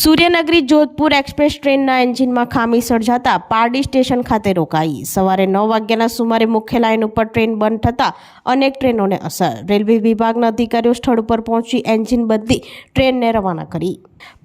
Suryanagari Jodhpur express ટ્રેનના એન્જિનમાં ખામી સર્જાતા પારડી સ્ટેશન ખાતે રોકાઈ. સવારે નવ વાગ્યાના સુમારે મુખ્ય લાઇન ઉપર ટ્રેન બંધ થતાં અનેક ટ્રેનોને અસર. રેલવે વિભાગના અધિકારીઓ સ્થળ ઉપર પહોંચી એન્જિન બદલી ટ્રેનને રવાના કરી.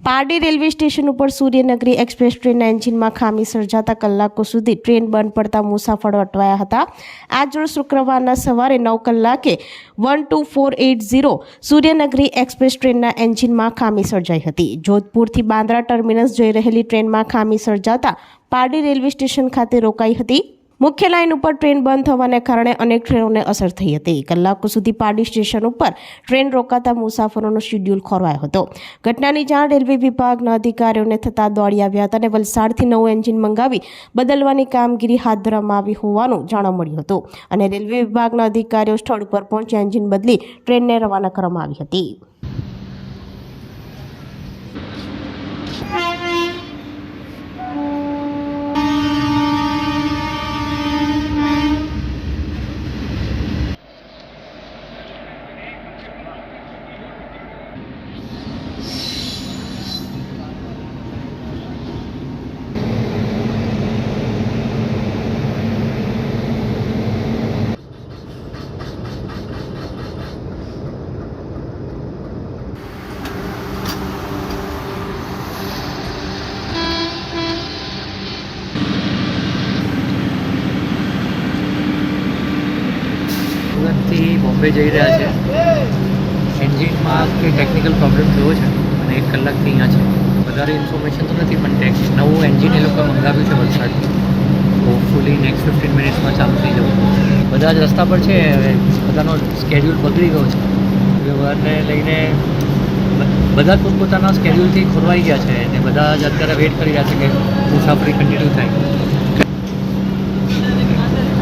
પારડી રેલવે સ્ટેશન ઉપર સૂર્યનગરી એક્સપ્રેસ ટ્રેનના એન્જિનમાં ખામી સર્જાતા કલાકો સુધી ટ્રેન બંધ પડતા મુસાફરો અટવાયા હતા. આજરોજ શુક્રવારના સવારે નવ કલાકે one two four eight zero Suryanagari express ટ્રેનના એન્જિનમાં ખામી સર્જાઈ હતી. જોધપુરથી બાંદ્રા ટર્મિનસ જઈ રહેલી ટ્રેનમાં ખામી સર્જાતા પારડી રેલવે સ્ટેશન ખાતે રોકાઈ હતી. મુખ્ય લાઇન ઉપર ટ્રેન બંધ થવાને કારણે અનેક ટ્રેનોને અસર થઈ હતી. કલાકો સુધી પારડી સ્ટેશન ઉપર ટ્રેન રોકાતા મુસાફરોનો શેડ્યુલ ખોરવાયો હતો. ઘટનાની જાણ રેલવે વિભાગના અધિકારીઓને થતાં દોડી આવ્યા હતા અને વલસાડથી નવું એન્જિન મંગાવી બદલવાની કામગીરી હાથ ધરવામાં આવી હોવાનું જાણવા મળ્યું હતું અને રેલવે વિભાગના અધિકારીઓ સ્થળ ઉપર પહોંચી એન્જિન બદલી ટ્રેનને રવાના કરવામાં આવી હતી. સુરતથી બોમ્બે જઈ રહ્યા છે. એન્જિનમાં કંઈ ટેકનિકલ પ્રોબ્લેમ થયો છે? અને એક કલાકથી અહીંયા છે. વધારે ઇન્ફોર્મેશન તો નથી, પણ ટેક્સ નવું એન્જિન એ લોકોએ મંગાવ્યું છે વલસાડથી હોપફુલી નેક્સ્ટ ફિફ્ટીન મિનિટ્સમાં ચાલુ થઈ જવું. બધા જ રસ્તા પર છે, હવે બધાનો સ્કેડ્યુલ બગડી ગયો છે. વ્યવહારને લઈને બધા પોતપોતાના સ્કેડ્યુલથી ખોરવાઈ ગયા છે અને બધા જ અત્યારે વેઇટ કરી રહ્યા છે કે મુસાફરી કન્ટિન્યુ થાય.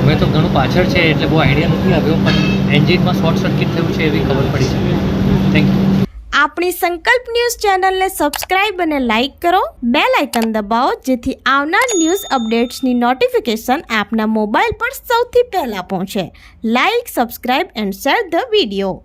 અમે તો ઘણું પાછળ છે, એટલે બહુ આઈડિયા નથી આવ્યો, પણ એન્જિનમાં શોર્ટ સર્કિટ થયું છે એવી ખબર પડી છે. થેન્ક યુ આપણી સંકલ્પ ન્યૂઝ ચેનલને સબસ્ક્રાઇબ અને લાઇક કરો. બેલ આઇકન દબાવો, જેથી આવનાર ન્યૂઝ અપડેટ્સની નોટિફિકેશન આપના મોબાઈલ પર સૌથી પહેલાં પહોંચે. Like, subscribe and share the video.